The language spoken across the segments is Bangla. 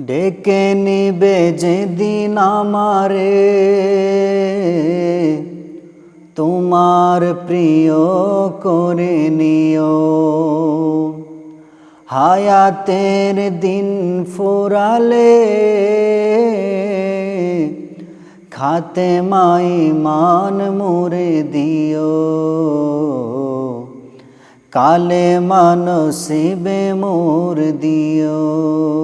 ডেকে নিবে যেদিন আমারে। তোমার প্রিয় করে নিও। হায়াতের দিন ফুরালে খাতে মাই মান মুরে দিও। কালে মানসিবে মোর দিও।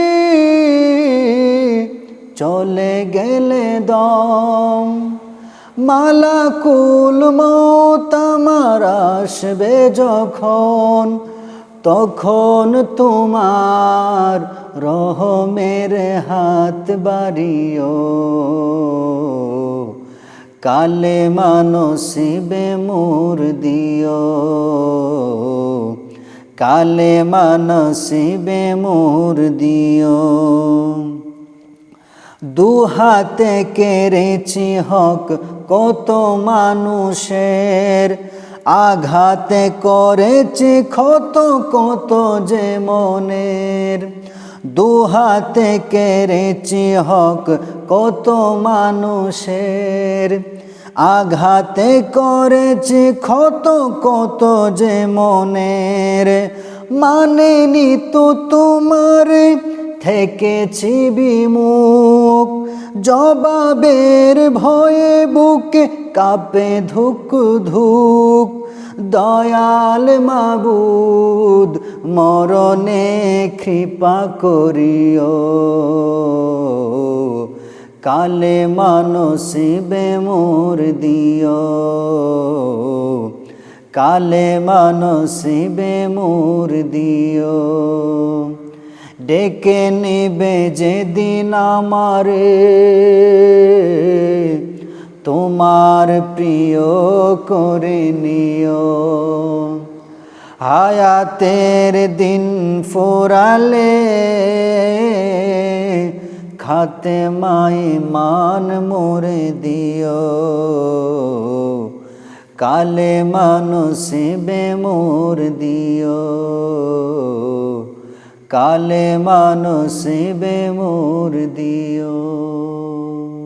চলে গেলে দম। মালাকুল মত আমার আসবে যখন, তখন তোমার রহমের হাত বাড়িও। কালে মানসিবে মোর দিও। কালে মানসিবে মোর দিও। দুহাতে কেড়েছি হক কত মানুষের। আঘাতে করেছি ক্ষত কত যে মনের। দু দুহাতে কেড়েছি হক কত মানুষের। আঘাতে করেছি ক্ষত কত যে মনের। মানেনি তো তোমার, থেকেছি বিমুখ জবাবের ভয়ে বুকে কাঁপে ধুক ধুক। দয়াল মাবুদ, মরণে কৃপা করিও। কালে মানসিবে মোর দিও। কালে মানসিবে মোর দিও। ডেকে নিবে যেদিন আমারে। তোমার প্রিয় করে নিও। হায়াতের দিন ফোরালে খাতে মাই মান মোরে দিও। কালে মানসিবে মোর দিও। কালে মানসিবে মোর দিও।